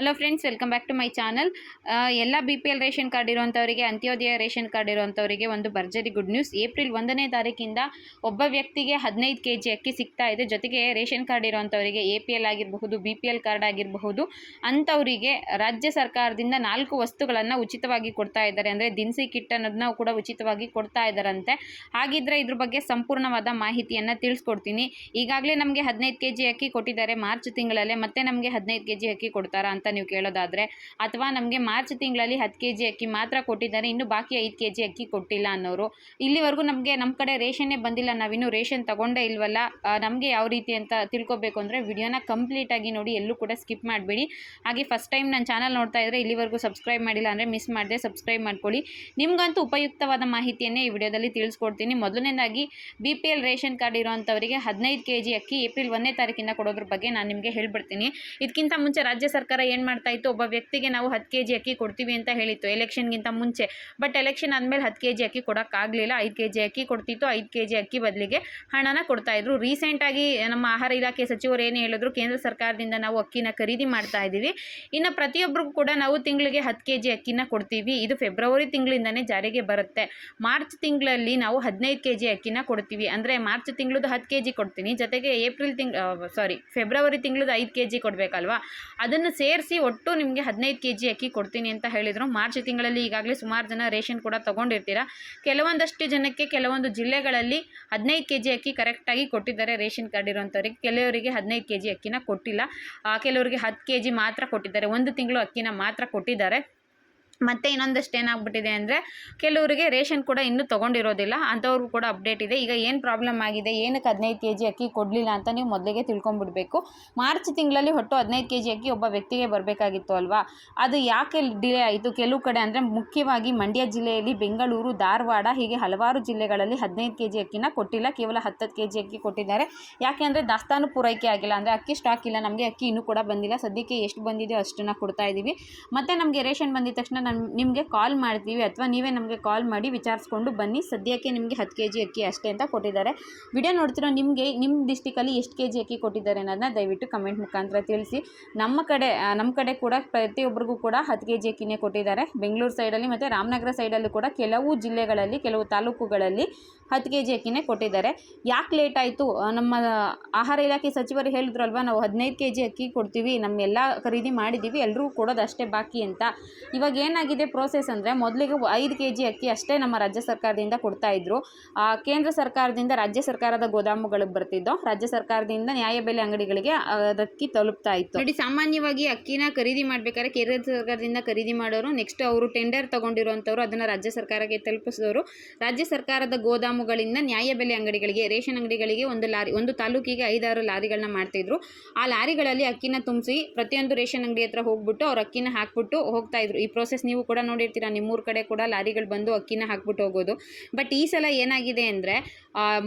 Hello friends welcome back to my channel ಎಲ್ಲ B P L ration card ಇರುವಂಥವರಿಗೆ ಅಂತ್ಯೋದಯ ration card ಇರುವಂಥವರಿಗೆ ಒಂದು ಭರ್ಜರಿ ಗುಡ್ ನ್ಯೂಸ್ ಏಪ್ರಿಲ್ ಒಂದನೇ ತಾರೀಕಿಂದ ಒಬ್ಬ ವ್ಯಕ್ತಿಗೆ ಹದಿನೈದು ಕೆ ಜಿ ಅಕ್ಕಿ ಸಿಗ್ತಾ ಇದೆ. ಜೊತೆಗೆ ರೇಷನ್ ಕಾರ್ಡ್ ಇರುವಂಥವರಿಗೆ ಎ ಪಿ ಎಲ್ ಆಗಿರಬಹುದು ಬಿ ಪಿ ಎಲ್ ಕಾರ್ಡ್ ಆಗಿರಬಹುದು, ಅಂಥವರಿಗೆ ರಾಜ್ಯ ಸರ್ಕಾರದಿಂದ ನಾಲ್ಕು ವಸ್ತುಗಳನ್ನು ಉಚಿತವಾಗಿ ಕೊಡ್ತಾ ಇದ್ದಾರೆ. ಅಂದರೆ ದಿನಸಿ ಕಿಟ್ ಅನ್ನೋದನ್ನ ಕೂಡ ಉಚಿತವಾಗಿ ಕೊಡ್ತಾ ಇದ್ದಾರಂತೆ. ಹಾಗಿದ್ರೆ ಇದ್ರ ಬಗ್ಗೆ ಸಂಪೂರ್ಣವಾದ ಮಾಹಿತಿಯನ್ನು ತಿಳಿಸ್ಕೊಡ್ತೀನಿ. ಈಗಾಗಲೇ ನಮಗೆ ಹದಿನೈದು ಕೆ ಜಿ ಅಕ್ಕಿ ಕೊಟ್ಟಿದ್ದಾರೆ ಮಾರ್ಚ್ ತಿಂಗಳಲ್ಲೇ, ಮತ್ತೆ ನಮಗೆ ಹದಿನೈದು ಕೆ ಜಿ ಅಕ್ಕಿ ಕೊಡ್ತಾರಾ ಅಂತ ನೀವು ಕೇಳೋದಾದರೆ. ಅಥವಾ ನಮಗೆ ಮಾರ್ಚ್ ತಿಂಗಳಲ್ಲಿ ಹತ್ತು ಕೆ ಜಿ ಅಕ್ಕಿ ಮಾತ್ರ ಕೊಟ್ಟಿದ್ದಾರೆ, ಇನ್ನು ಬಾಕಿ ಐದು ಕೆ ಜಿ ಅಕ್ಕಿ ಕೊಟ್ಟಿಲ್ಲ ಅನ್ನೋರು. ಇಲ್ಲಿವರೆಗೂ ನಮಗೆ ನಮ್ಮ ಕಡೆ ರೇಷನ್ನೇ ಬಂದಿಲ್ಲ, ನಾವಿನ್ನೂ ರೇಷನ್ ತಗೊಂಡೇ ಇಲ್ವಲ್ಲ? ನಮಗೆ ಯಾವ ರೀತಿ ಅಂತ ತಿಳ್ಕೊಬೇಕು ಅಂದರೆ ವಿಡಿಯೋನ ಕಂಪ್ಲೀಟಾಗಿ ನೋಡಿ, ಎಲ್ಲೂ ಕೂಡ ಸ್ಕಿಪ್ ಮಾಡಬೇಡಿ. ಹಾಗೆ ಫಸ್ಟ್ ಟೈಮ್ ನನ್ನ ಚಾನಲ್ ನೋಡ್ತಾ ಇದ್ದರೆ ಇಲ್ಲಿವರೆಗೂ ಸಬ್ಸ್ಕ್ರೈಬ್ ಮಾಡಿಲ್ಲ ಅಂದರೆ ಮಿಸ್ ಮಾಡದೆ ಸಬ್ಸ್ಕ್ರೈಬ್ ಮಾಡ್ಕೊಳ್ಳಿ. ನಿಮಗಂತೂ ಉಪಯುಕ್ತವಾದ ಮಾಹಿತಿಯನ್ನೇ ಈ ವಿಡಿಯೋದಲ್ಲಿ ತಿಳಿಸ್ಕೊಡ್ತೀನಿ. ಮೊದಲನೇದಾಗಿ, B P L ration card ಇರೋವಂಥವರಿಗೆ ಹದಿನೈದು ಕೆ ಜಿ ಅಕ್ಕಿ ಏಪ್ರಿಲ್ ಒಂದನೇ ತಾರೀಕಿಂದ ಕೊಡೋದ್ರ ಬಗ್ಗೆ ನಾನು ನಿಮಗೆ ಹೇಳ್ಬಿಡ್ತೀನಿ. ಇದಕ್ಕಿಂತ ಮುಂಚೆ ರಾಜ್ಯ ಸರ್ಕಾರ ಏನು ಮಾಡ್ತಾ ಇತ್ತು? ಒಬ್ಬ ವ್ಯಕ್ತಿಗೆ ನಾವು ಹತ್ತು ಕೆ ಜಿ ಅಕ್ಕಿ ಕೊಡ್ತೀವಿ ಅಂತ ಹೇಳಿತ್ತು. ಎಲೆಕ್ಷನ್ಗಿಂತ ಮುಂಚೆ. ಬಟ್ ಎಲೆಕ್ಷನ್ ಆದಮೇಲೆ ಹತ್ತು ಕೆ ಜಿ ಅಕ್ಕಿ ಕೊಡೋಕ್ಕಾಗಲಿಲ್ಲ ಐದು ಕೆ ಜಿ ಅಕ್ಕಿ ಕೊಡ್ತಿತ್ತು. ಐದು ಕೆ ಜಿ ಅಕ್ಕಿ ಬದಲಿಗೆ ಹಣನ ಕೊಡ್ತಾ ಇದ್ರು. ರೀಸೆಂಟಾಗಿ ನಮ್ಮ ಆಹಾರ ಇಲಾಖೆ ಸಚಿವರು ಏನು ಹೇಳಿದ್ರು? ಕೇಂದ್ರ ಸರ್ಕಾರದಿಂದ ನಾವು ಅಕ್ಕಿನ ಖರೀದಿ ಮಾಡ್ತಾ ಇದ್ದೀವಿ ಇನ್ನು ಪ್ರತಿಯೊಬ್ಬರಿಗೂ ಕೂಡ ನಾವು ತಿಂಗಳಿಗೆ ಹತ್ತು ಕೆ ಜಿ ಅಕ್ಕಿನ ಕೊಡ್ತೀವಿ. ಇದು ಫೆಬ್ರವರಿ ತಿಂಗಳಿಂದನೇ ಜಾರಿಗೆ ಬರುತ್ತೆ. ಮಾರ್ಚ್ ತಿಂಗಳಲ್ಲಿ ನಾವು ಹದಿನೈದು ಕೆ ಜಿ ಅಕ್ಕಿನ ಕೊಡ್ತೀವಿ. ಅಂದರೆ ಮಾರ್ಚ್ ತಿಂಗಳದ್ದು ಹತ್ತು ಕೆ ಜಿ ಕೊಡ್ತೀನಿ. ಜೊತೆಗೆ ಏಪ್ರಿಲ್ ತಿಂಗ್ ಸಾರಿ ಫೆಬ್ರವರಿ ತಿಂಗಳದ್ದು ಐದು ಕೆ ಜಿ ಕೊಡಬೇಕಲ್ವಾ? ಅದನ್ನು ಸೇರಿಸಿ ಒಟ್ಟು ನಿಮಗೆ ಹದಿನೈದು ಕೆ ಜಿ ಅಕ್ಕಿ ಕೊಡ್ತೀನಿ ಅಂತ ಹೇಳಿದರು. ಮಾರ್ಚ್ ತಿಂಗಳಲ್ಲಿ ಈಗಾಗಲೇ ಸುಮಾರು ಜನ ರೇಷನ್ ಕೂಡ ತೊಗೊಂಡಿರ್ತೀರ? ಕೆಲವೊಂದಷ್ಟು ಜನಕ್ಕೆ ಕೆಲವೊಂದು ಜಿಲ್ಲೆಗಳಲ್ಲಿ ಹದಿನೈದು ಕೆ ಜಿ ಅಕ್ಕಿ ಕರೆಕ್ಟಾಗಿ ಕೊಟ್ಟಿದ್ದಾರೆ ರೇಷನ್ ಕಾರ್ಡ್ ಇರುವಂಥವ್ರಿಗೆ ಕೆಲವರಿಗೆ ಹದಿನೈದು ಕೆ ಜಿ ಅಕ್ಕಿನ ಕೊಟ್ಟಿಲ್ಲ. ಕೆಲವರಿಗೆ ಹತ್ತು ಕೆ ಜಿ ಮಾತ್ರ ಕೊಟ್ಟಿದ್ದಾರೆ. ಒಂದು ತಿಂಗಳು ಅಕ್ಕಿನ ಮಾತ್ರ ಕೊಟ್ಟಿದ್ದಾರೆ. ಮತ್ತು ಇನ್ನೊಂದಷ್ಟು ಏನಾಗ್ಬಿಟ್ಟಿದೆ ಅಂದರೆ ಕೆಲವರಿಗೆ ರೇಷನ್ ಕೂಡ ಇನ್ನೂ ತೊಗೊಂಡಿರೋದಿಲ್ಲ, ಅಂಥವ್ರಿಗೂ ಕೂಡ ಅಪ್ಡೇಟ್ ಇದೆ. ಈಗ ಏನು ಪ್ರಾಬ್ಲಮ್ ಆಗಿದೆ? ಏನಕ್ಕೆ ಹದಿನೈದು ಕೆ ಜಿ ಅಕ್ಕಿ ಕೊಡಲಿಲ್ಲ ಅಂತ ನೀವು ಮೊದಲಿಗೆ ತಿಳ್ಕೊಂಬಿಡ್ಬೇಕು. ಮಾರ್ಚ್ ತಿಂಗಳಲ್ಲಿ ಹೊಟ್ಟು ಹದಿನೈದು ಕೆ ಜಿ ಅಕ್ಕಿ ಒಬ್ಬ ವ್ಯಕ್ತಿಗೆ ಬರಬೇಕಾಗಿತ್ತು ಅಲ್ವಾ? ಅದು ಯಾಕೆ ಡಿಲೇ ಆಯಿತು? ಕೆಲವು ಕಡೆ ಅಂದರೆ ಮುಖ್ಯವಾಗಿ ಮಂಡ್ಯ ಜಿಲ್ಲೆಯಲ್ಲಿ ಬೆಂಗಳೂರು, ಧಾರವಾಡ, ಹೀಗೆ ಹಲವಾರು ಜಿಲ್ಲೆಗಳಲ್ಲಿ ಹದಿನೈದು ಕೆ ಜಿ ಅಕ್ಕಿನ ಕೊಟ್ಟಿಲ್ಲ. ಕೇವಲ ಹತ್ತತ್ತು ಕೆ ಜಿ ಅಕ್ಕಿ ಕೊಟ್ಟಿದ್ದಾರೆ. ಯಾಕೆ ಅಂದರೆ ದಾಸ್ತಾನು ಪೂರೈಕೆ ಆಗಿಲ್ಲ. ಅಂದರೆ ಅಕ್ಕಿ ಸ್ಟಾಕ್ ಇಲ್ಲ. ನಮಗೆ ಅಕ್ಕಿ ಇನ್ನೂ ಕೂಡ ಬಂದಿಲ್ಲ. ಸದ್ಯಕ್ಕೆ ಎಷ್ಟು ಬಂದಿದೆಯೋ ಅಷ್ಟನ್ನು ಕೊಡ್ತಾ ಇದ್ದೀವಿ ಮತ್ತು ನಮಗೆ ರೇಷನ್ ಬಂದಿದ ತಕ್ಷಣ ನಾನು ನಿಮಗೆ ಕಾಲ್ ಮಾಡ್ತೀವಿ ಅಥವಾ ನೀವೇ ನಮಗೆ ಕಾಲ್ ಮಾಡಿ ವಿಚಾರಿಸ್ಕೊಂಡು ಬನ್ನಿ. ಸದ್ಯಕ್ಕೆ ನಿಮಗೆ ಹತ್ತು ಕೆ ಜಿ ಅಕ್ಕಿ ಅಷ್ಟೇ ಅಂತ ಕೊಟ್ಟಿದ್ದಾರೆ. ವಿಡಿಯೋ ನೋಡ್ತಿರೋ ನಿಮಗೆ ನಿಮ್ಮ ಡಿಸ್ಟಿಕಲ್ಲಿ ಎಷ್ಟು ಕೆ ಜಿ ಅಕ್ಕಿ ಕೊಟ್ಟಿದ್ದಾರೆ ಅನ್ನೋದನ್ನ ದಯವಿಟ್ಟು ಕಮೆಂಟ್ ಮುಖಾಂತರ ತಿಳಿಸಿ. ನಮ್ಮ ಕಡೆ ನಮ್ಮ ಕಡೆ ಕೂಡ ಪ್ರತಿಯೊಬ್ಬರಿಗೂ ಕೂಡ ಹತ್ತು ಕೆ ಜಿ ಅಕ್ಕಿನೇ ಕೊಟ್ಟಿದ್ದಾರೆ. ಬೆಂಗಳೂರು ಸೈಡಲ್ಲಿ ಮತ್ತು ರಾಮನಗರ ಸೈಡಲ್ಲೂ ಕೂಡ ಕೆಲವು ಜಿಲ್ಲೆಗಳಲ್ಲಿ, ಕೆಲವು ತಾಲೂಕುಗಳಲ್ಲಿ ಹತ್ತು ಕೆ ಜಿ ಅಕ್ಕಿನೇ ಕೊಟ್ಟಿದ್ದಾರೆ. ಯಾಕೆ ಲೇಟ್ ಆಯಿತು? ನಮ್ಮ ಆಹಾರ ಇಲಾಖೆ ಸಚಿವರು ಹೇಳಿದ್ರಲ್ವ, ನಾವು ಹದಿನೈದು ಕೆ ಜಿ ಅಕ್ಕಿ ಕೊಡ್ತೀವಿ, ನಮ್ಮೆಲ್ಲ ಖರೀದಿ ಮಾಡಿದ್ದೀವಿ ಎಲ್ಲರೂ ಕೊಡೋದು ಅಷ್ಟೇ ಬಾಕಿ ಅಂತ. ಇವಾಗ ಏನಾಗಿದೆ ಪ್ರೋಸೆಸ್ ಅಂದರೆ, ಮೊದಲಿಗೆ ಐದು ಕೆ ಜಿ ಅಕ್ಕಿ ಅಷ್ಟೇ ನಮ್ಮ ರಾಜ್ಯ ಸರ್ಕಾರದಿಂದ ಕೊಡ್ತಾ ಇದ್ರು. ಕೇಂದ್ರ ಸರ್ಕಾರದಿಂದ ರಾಜ್ಯ ಸರ್ಕಾರದ ಗೋದಾಮುಗಳಿಗೆ ಬರ್ತಿದ್ದೋ, ರಾಜ್ಯ ಸರ್ಕಾರದಿಂದ ನ್ಯಾಯಬೆಲೆ ಅಂಗಡಿಗಳಿಗೆ ಅದಕ್ಕೆ ತಲುಪ್ತಾ ಇತ್ತು. ನೋಡಿ, ಸಾಮಾನ್ಯವಾಗಿ ಅಕ್ಕಿನ ಖರೀದಿ ಮಾಡಬೇಕಾದ್ರೆ ಕೇಂದ್ರ ಸರ್ಕಾರದಿಂದ ಖರೀದಿ ಮಾಡೋರು ನೆಕ್ಸ್ಟ್ ಅವರು ಟೆಂಡರ್ ತಗೊಂಡಿರುವಂಥವ್ರು ಅದನ್ನು ರಾಜ್ಯ ಸರ್ಕಾರಕ್ಕೆ ತಲುಪಿಸಿದವರು ರಾಜ್ಯ ಸರ್ಕಾರದ ಗೋದಾಮುಗಳಿಂದ ನ್ಯಾಯಬೆಲೆ ಅಂಗಡಿಗಳಿಗೆ ರೇಷನ್ ಅಂಗಡಿಗಳಿಗೆ ಒಂದು ಲಾರಿ ಒಂದು ತಾಲೂಕಿಗೆ ಐದಾರು ಲಾರಿಗಳನ್ನ ಮಾಡ್ತಿದ್ರು ಆ ಲಾರಿಗಳಲ್ಲಿ ಅಕ್ಕಿನ ತುಂಬಿಸಿ ಪ್ರತಿಯೊಂದು ರೇಷನ್ ಅಂಗಡಿ ಹತ್ರ ಹೋಗ್ಬಿಟ್ಟು ಅವ್ರು ಅಕ್ಕಿನ ಹಾಕ್ಬಿಟ್ಟು ಹೋಗ್ತಾ ಇದ್ರು ಈ ಪ್ರೋಸೆಸ್ ನೀವು ಕೂಡ ನೋಡಿರ್ತೀರಾ ನಿಮ್ಮೂರ ಕಡೆ ಕೂಡ ಲಾರಿಗಳು ಬಂದು ಅಕ್ಕಿನ ಹಾಕ್ಬಿಟ್ಟು ಹೋಗೋದು ಬಟ್ ಈ ಸಲ ಏನಾಗಿದೆ ಅಂದರೆ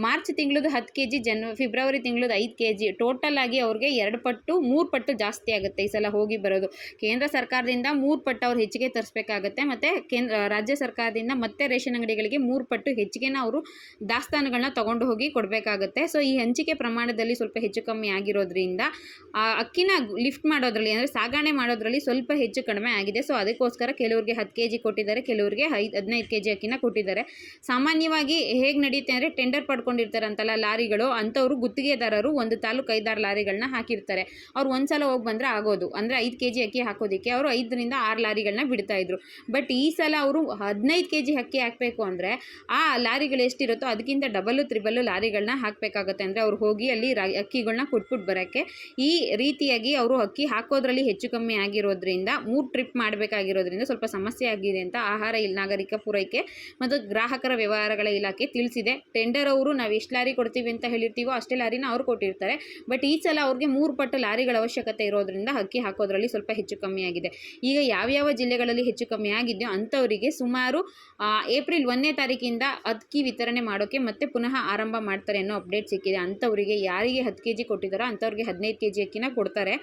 ಮಾರ್ಚ್ ತಿಂಗಳದ್ದು ಹತ್ತು ಕೆ ಜಿ ಜನ್ ಫೆಬ್ರವರಿ ತಿಂಗಳದ್ದು ಐದು ಕೆ ಜಿ ಟೋಟಲ್ ಆಗಿ ಅವ್ರಿಗೆ ಎರಡು ಪಟ್ಟು ಮೂರು ಪಟ್ಟು ಜಾಸ್ತಿ ಆಗುತ್ತೆ ಈ ಸಲ ಹೋಗಿ ಬರೋದು ಕೇಂದ್ರ ಸರ್ಕಾರದಿಂದ ಮೂರು ಪಟ್ಟು ಅವ್ರು ಹೆಚ್ಚಿಗೆ ತರಿಸ್ಬೇಕಾಗತ್ತೆ ಮತ್ತು ಕೇಂದ್ರ ರಾಜ್ಯ ಸರ್ಕಾರದಿಂದ ಮತ್ತೆ ರೇಷನ್ ಅಂಗಡಿಗಳಿಗೆ ಮೂರು ಪಟ್ಟು ಹೆಚ್ಚಿಗೆನ ಅವರು ದಾಸ್ತಾನುಗಳನ್ನ ತಗೊಂಡು ಹೋಗಿ ಕೊಡಬೇಕಾಗುತ್ತೆ. ಸೊ ಈ ಹಂಚಿಕೆ ಪ್ರಮಾಣದಲ್ಲಿ ಸ್ವಲ್ಪ ಹೆಚ್ಚು ಕಮ್ಮಿ ಆಗಿರೋದ್ರಿಂದ ಆ, ಅಕ್ಕಿನ ಲಿಫ್ಟ್ ಮಾಡೋದ್ರಲ್ಲಿ ಅಂದರೆ ಸಾಗಣೆ ಮಾಡೋದ್ರಲ್ಲಿ ಸ್ವಲ್ಪ ಹೆಚ್ಚು ಕಡಿಮೆ ಆಗಿದೆ. ಸೊ ಅದಕ್ಕೋಸ್ಕರ ಕೆಲವರಿಗೆ ಹತ್ತು ಕೆ ಜಿ ಕೊಟ್ಟಿದ್ದಾರೆ ಕೆಲವರಿಗೆ ಐದು ಹದಿನೈದು ಕೆ ಅಕ್ಕಿನ ಕೊಟ್ಟಿದ್ದಾರೆ. ಸಾಮಾನ್ಯವಾಗಿ ಹೇಗೆ ನಡೆಯುತ್ತೆ ಅಂದರೆ ಟೆಂಡರ್ ಪಡ್ಕೊಂಡಿರ್ತಾರಂತಲ್ಲ ಲಾರಿಗಳು ಅಂಥವ್ರು ಗುತ್ತಿಗೆದಾರರು ಒಂದು ತಾಲೂಕು ಐದಾರು ಲಾರಿಗಳನ್ನ ಹಾಕಿರ್ತಾರೆ. ಅವ್ರು ಒಂದು ಸಲ ಹೋಗಿ ಬಂದರೆ ಆಗೋದು. ಅಂದರೆ ಐದು ಕೆ ಜಿ ಅಕ್ಕಿ ಹಾಕೋದಕ್ಕೆ ಅವರು ಐದರಿಂದ ಆರು ಲಾರಿಗಳನ್ನ ಬಿಡ್ತಾ ಇದ್ರು. ಬಟ್ ಈ ಸಲ ಅವರು ಹದಿನೈದು ಕೆ ಜಿ ಅಕ್ಕಿ ಹಾಕಬೇಕು ಅಂದರೆ ಆ ಲಾರಿಗಳು ಎಷ್ಟಿರುತ್ತೋ ಅದಕ್ಕಿಂತ ಡಬಲ್ಲು ತ್ರಿಬಲ್ಲು ಲಾರಿಗಳನ್ನ ಹಾಕಬೇಕಾಗುತ್ತೆ ಅಂದರೆ ಅವ್ರು ಹೋಗಿ ಅಲ್ಲಿ ರಾ ಅಕ್ಕಿಗಳನ್ನ ಕೊಟ್ಬಿಟ್ಟು ಬರೋಕ್ಕೆ. ಈ ರೀತಿಯಾಗಿ ಅವರು ಅಕ್ಕಿ ಹಾಕೋದ್ರಲ್ಲಿ ಹೆಚ್ಚು ಕಮ್ಮಿ ಆಗಿರೋದ್ರಿಂದ, ಮೂರು ಟ್ರಿಪ್ ಮಾಡಬೇಕಾಗಿರೋದ್ರಿಂದ ಸ್ವಲ್ಪ ಸಮಸ್ಯೆ ಆಗಿದೆ ಅಂತ ಆಹಾರ ಇಲ್, ನಾಗರಿಕ ಪೂರೈಕೆ ಮತ್ತು ಗ್ರಾಹಕರ ವ್ಯವಹಾರಗಳ ಇಲಾಖೆ ತಿಳಿಸಿದೆ. ಟೆಂಡರ್ ಅವರು ನಾವು ಎಷ್ಟು ಲಾರಿ ಕೊಡ್ತೀವಿ ಅಂತ ಹೇಳಿರ್ತೀವೋ ಅಷ್ಟೇ ಲಾರಿನ ಅವ್ರು ಕೊಟ್ಟಿರ್ತಾರೆ. ಬಟ್ ಈ ಸಲ ಅವ್ರಿಗೆ ಮೂರು ಪಟ್ಟು ಲಾರಿಗಳ ಅವಶ್ಯಕತೆ ಇರೋದ್ರಿಂದ ಅಕ್ಕಿ ಹಾಕೋದ್ರಲ್ಲಿ ಸ್ವಲ್ಪ ಹೆಚ್ಚು ಕಮ್ಮಿ ಆಗಿದೆ. ಈಗ ಯಾವ್ಯಾವ ಜಿಲ್ಲೆಗಳಲ್ಲಿ ಹೆಚ್ಚು ಕಮ್ಮಿ ಆಗಿದೆಯೋ ಅಂಥವರಿಗೆ ಸುಮಾರು ಏಪ್ರಿಲ್ ಒಂದನೇ ತಾರೀಕಿಂದ ಅಕ್ಕಿ ವಿತರಣೆ ಮಾಡೋಕ್ಕೆ ಮತ್ತೆ ಪುನಃ ಆರಂಭ ಮಾಡ್ತಾರೆ ಅನ್ನೋ ಅಪ್ಡೇಟ್ ಸಿಕ್ಕಿದೆ. ಅಂಥವರಿಗೆ ಯಾರಿಗೆ ಹತ್ತು ಕೆ ಜಿ ಕೊಟ್ಟಿದ್ದಾರೋ ಅಂಥವ್ರಿಗೆ ಹದಿನೈದು ಕೆ ಜಿ ಅಕ್ಕಿನ ಕೊಡ್ತಾರೆ.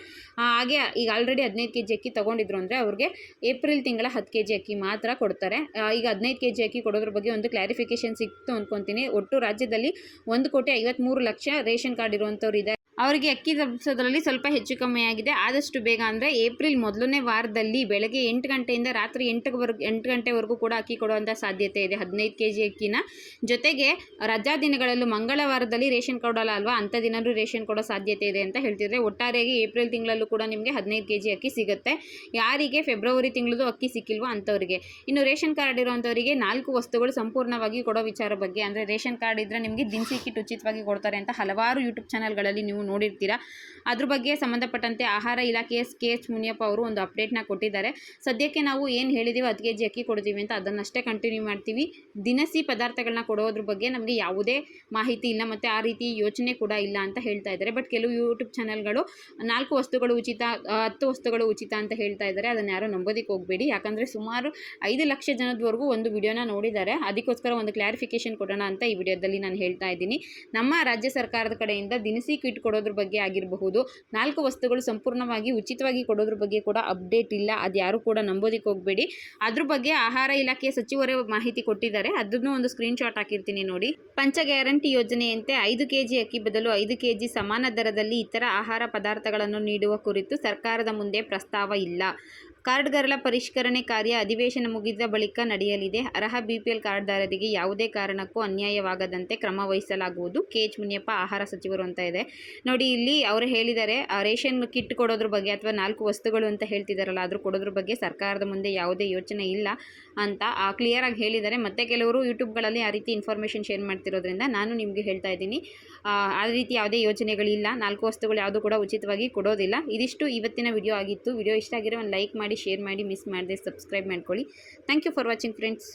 ಹಾಗೆ ಈಗ ಆಲ್ರೆಡಿ ಹದಿನೈದು ಕೆ ಜಿ ಅಕ್ಕಿ ತೊಗೊಂಡಿದ್ರು ಅಂದರೆ ಅವ್ರಿಗೆ ಏಪ್ರಿಲ್ ತಿಂಗಳ ಹತ್ತು ಕೆ ಜಿ ಅಕ್ಕಿ ಮಾತ್ರ ಕೊಡ್ತಾರೆ. ಈಗ ಹದಿನೈದು ಕೆ ಜಿ ಅಕ್ಕಿ ಕೊಡೋದ್ರ ಬಗ್ಗೆ ಒಂದು ಕ್ಲಾರಿಫಿಕೇಶನ್ ಸಿಕ್ತು ಅಂದ್ಕೊತೀನಿ ಒಟ್ಟು ರಾಜ್ಯದಲ್ಲಿ ಒಂದು ಕೋಟಿ ಐವತ್ತ್ಮೂರು ಲಕ್ಷ ರೇಷನ್ ಕಾರ್ಡ್ ಇರುವಂಥವ್ರು ಇದೆ ಅವರಿಗೆ ಅಕ್ಕಿ ತಲುಪಿಸೋದ್ರಲ್ಲಿ ಸ್ವಲ್ಪ ಹೆಚ್ಚು ಕಮ್ಮಿ ಆಗಿದೆ. ಆದಷ್ಟು ಬೇಗ ಅಂದರೆ ಏಪ್ರಿಲ್ ಮೊದಲನೇ ವಾರದಲ್ಲಿ ಬೆಳಗ್ಗೆ ಎಂಟು ಗಂಟೆಯಿಂದ ರಾತ್ರಿ ಎಂಟುವರೆಗೆ ಎಂಟು ಗಂಟೆವರೆಗೂ ಕೂಡ ಅಕ್ಕಿ ಕೊಡುವಂಥ ಸಾಧ್ಯತೆ ಇದೆ. ಹದಿನೈದು ಕೆ ಜಿ ಅಕ್ಕಿನ. ಜೊತೆಗೆ ರಜಾ ದಿನಗಳಲ್ಲೂ ಮಂಗಳವಾರದಲ್ಲಿ ರೇಷನ್ ಕೊಡೋಲ್ಲ ಅಲ್ವಾ? ಅಂಥ ದಿನವೂ ರೇಷನ್ ಕೊಡೋ ಸಾಧ್ಯತೆ ಇದೆ ಅಂತ ಹೇಳ್ತಿದ್ರೆ ಒಟ್ಟಾರೆಯಾಗಿ ಏಪ್ರಿಲ್ ತಿಂಗಳಲ್ಲೂ ಕೂಡ ನಿಮಗೆ ಹದಿನೈದು ಕೆ ಜಿ ಅಕ್ಕಿ ಸಿಗುತ್ತೆ. ಯಾರಿಗೆ ಫೆಬ್ರವರಿ ತಿಂಗಳದು ಅಕ್ಕಿ ಸಿಕ್ಕಿಲ್ವೋ ಅಂಥವ್ರಿಗೆ. ಇನ್ನು ರೇಷನ್ ಕಾರ್ಡ್ ಇರುವಂಥವರಿಗೆ ನಾಲ್ಕು ವಸ್ತುಗಳು ಸಂಪೂರ್ಣವಾಗಿ ಕೊಡೋ ವಿಚಾರ ಬಗ್ಗೆ. ಅಂದರೆ ರೇಷನ್ ಕಾರ್ಡ್ ಇದ್ದರೆ ನಿಮಗೆ ದಿನಸಿ ಕಿಟ್ ಉಚಿತವಾಗಿ ಕೊಡ್ತಾರೆ ಅಂತ ಹಲವಾರು ಯೂಟ್ಯೂಬ್ ಚಾನಲ್ಗಳಲ್ಲಿ ನೀವು ನೋಡಿರ್ತೀರಾ. ಅದ್ರ ಬಗ್ಗೆ ಸಂಬಂಧಪಟ್ಟಂತೆ ಆಹಾರ ಇಲಾಖೆಯ ಕೆ ಎಚ್ ಮುನಿಯಪ್ಪ ಅವರು ಒಂದು ಅಪ್ಡೇಟ್ನ ಕೊಟ್ಟಿದ್ದಾರೆ. ಸದ್ಯಕ್ಕೆ ನಾವು ಏನು ಹೇಳಿದ್ದೀವಿ ಹತ್ತು ಕೆ ಜಿ ಅಕ್ಕಿ ಕೊಡ್ತೀವಿ ಅಂತ ಅದನ್ನಷ್ಟೇ ಕಂಟಿನ್ಯೂ ಮಾಡ್ತೀವಿ. ದಿನಸಿ ಪದಾರ್ಥಗಳನ್ನ ಕೊಡೋದ್ರ ಬಗ್ಗೆ ನಮಗೆ ಯಾವುದೇ ಮಾಹಿತಿ ಇಲ್ಲ. ಮತ್ತು ಆ ರೀತಿ ಯೋಚನೆ ಕೂಡ ಇಲ್ಲ ಅಂತ ಹೇಳ್ತಾ ಇದ್ದಾರೆ. ಬಟ್ ಕೆಲವು ಯೂಟ್ಯೂಬ್ ಚಾನಲ್ಗಳು ನಾಲ್ಕು ವಸ್ತುಗಳು ಉಚಿತ ಹತ್ತು ವಸ್ತುಗಳು ಉಚಿತ ಅಂತ ಹೇಳ್ತಾ ಇದ್ದಾರೆ. ಅದನ್ನು ಯಾರೂ ನಂಬೋದಕ್ಕೆ ಹೋಗಬೇಡಿ. ಯಾಕಂದರೆ ಸುಮಾರು ಐದು ಲಕ್ಷ ಜನದವರೆಗೂ ಒಂದು ವಿಡಿಯೋನ ನೋಡಿದ್ದಾರೆ. ಅದಕ್ಕೋಸ್ಕರ ಒಂದು ಕ್ಲಾರಿಫಿಕೇಶನ್ ಕೊಡೋಣ ಅಂತ ಈ ವಿಡಿಯೋದಲ್ಲಿ ನಾನು ಹೇಳ್ತಾ ಇದ್ದೀನಿ. ನಮ್ಮ ರಾಜ್ಯ ಸರ್ಕಾರದ ಕಡೆಯಿಂದ ದಿನಸಿ ಕಿಟ್ ಕೊಡೋದ್ರ ಬಗ್ಗೆ ಆಗಿರಬಹುದು. ನಾಲ್ಕು ವಸ್ತುಗಳು ಸಂಪೂರ್ಣವಾಗಿ ಉಚಿತವಾಗಿ ಕೊಡೋದ್ರ ಬಗ್ಗೆ ಕೂಡ ಅಪ್ಡೇಟ್ ಇಲ್ಲ. ಅದು ಯಾರು ಕೂಡ ನಂಬೋದಕ್ಕೆ ಹೋಗಬೇಡಿ. ಅದ್ರ ಬಗ್ಗೆ ಆಹಾರ ಇಲಾಖೆಯ ಸಚಿವರೇ ಮಾಹಿತಿ ಕೊಟ್ಟಿದ್ದಾರೆ. ಅದನ್ನು ಒಂದು ಸ್ಕ್ರೀನ್ಶಾಟ್ ಹಾಕಿರ್ತೀನಿ ನೋಡಿ. ಪಂಚ ಗ್ಯಾರಂಟಿ ಯೋಜನೆಯಂತೆ ಐದು ಕೆಜಿ ಅಕ್ಕಿ ಬದಲು ಐದು ಕೆಜಿ ಸಮಾನ ದರದಲ್ಲಿ ಇತರ ಆಹಾರ ಪದಾರ್ಥಗಳನ್ನು ನೀಡುವ ಕುರಿತು ಸರ್ಕಾರದ ಮುಂದೆ ಪ್ರಸ್ತಾವ ಇಲ್ಲ. ಕಾರ್ಡ್ಗಳ ಪರಿಷ್ಕರಣೆ ಕಾರ್ಯ ಅಧಿವೇಶನ ಮುಗಿದ ಬಳಿಕ ನಡೆಯಲಿದೆ. ಅರ್ಹ ಬಿಪಿಎಲ್ ಕಾರ್ಡ್ದಾರರಿಗೆ ಯಾವುದೇ ಕಾರಣಕ್ಕೂ ಅನ್ಯಾಯವಾಗದಂತೆ ಕ್ರಮ ವಹಿಸಲಾಗುವುದು. ಕೆ. ಎಚ್. ಮುನಿಯಪ್ಪ ಆಹಾರ ಸಚಿವರು ಅಂತ ಇದೆ. ನೋಡಿ, ಇಲ್ಲಿ ಅವರು ಹೇಳಿದ್ದಾರೆ ರೇಷನ್ ಕಿಟ್ ಕೊಡೋದ್ರ ಬಗ್ಗೆ ಅಥವಾ ನಾಲ್ಕು ವಸ್ತುಗಳು ಅಂತ ಹೇಳ್ತಿದ್ದಾರಲ್ಲ ಅದ್ರ ಕೊಡೋದ್ರ ಬಗ್ಗೆ ಸರ್ಕಾರದ ಮುಂದೆ ಯಾವುದೇ ಯೋಚನೆ ಇಲ್ಲ ಅಂತ ಕ್ಲಿಯರಾಗಿ ಹೇಳಿದ್ದಾರೆ. ಮತ್ತೆ ಕೆಲವರು ಯೂಟ್ಯೂಬ್ಗಳಲ್ಲಿ ಆ ರೀತಿ ಇನ್ಫಾರ್ಮೇಷನ್ ಶೇರ್ ಮಾಡ್ತಿರೋದ್ರಿಂದ ನಾನು ನಿಮಗೆ ಹೇಳ್ತಾ ಇದ್ದೀನಿ, ಆ ರೀತಿ ಯಾವುದೇ ಯೋಚನೆಗಳಿಲ್ಲ. ನಾಲ್ಕು ವಸ್ತುಗಳು ಯಾವುದು ಕೂಡ ಉಚಿತವಾಗಿ ಕೊಡೋದಿಲ್ಲ. ಇದಿಷ್ಟು ಇವತ್ತಿನ ವಿಡಿಯೋ ಆಗಿತ್ತು. ವಿಡಿಯೋ ಇಷ್ಟ ಆಗಿರೋ ಒಂದು ಲೈಕ್ ಮಾಡಿ ಶೇರ್ ಮಾಡಿ ಮಿಸ್ ಮಾಡದೆ ಸಬ್ಸ್ಕ್ರೈಬ್ ಮಾಡ್ಕೊಳ್ಳಿ. Thank you for watching friends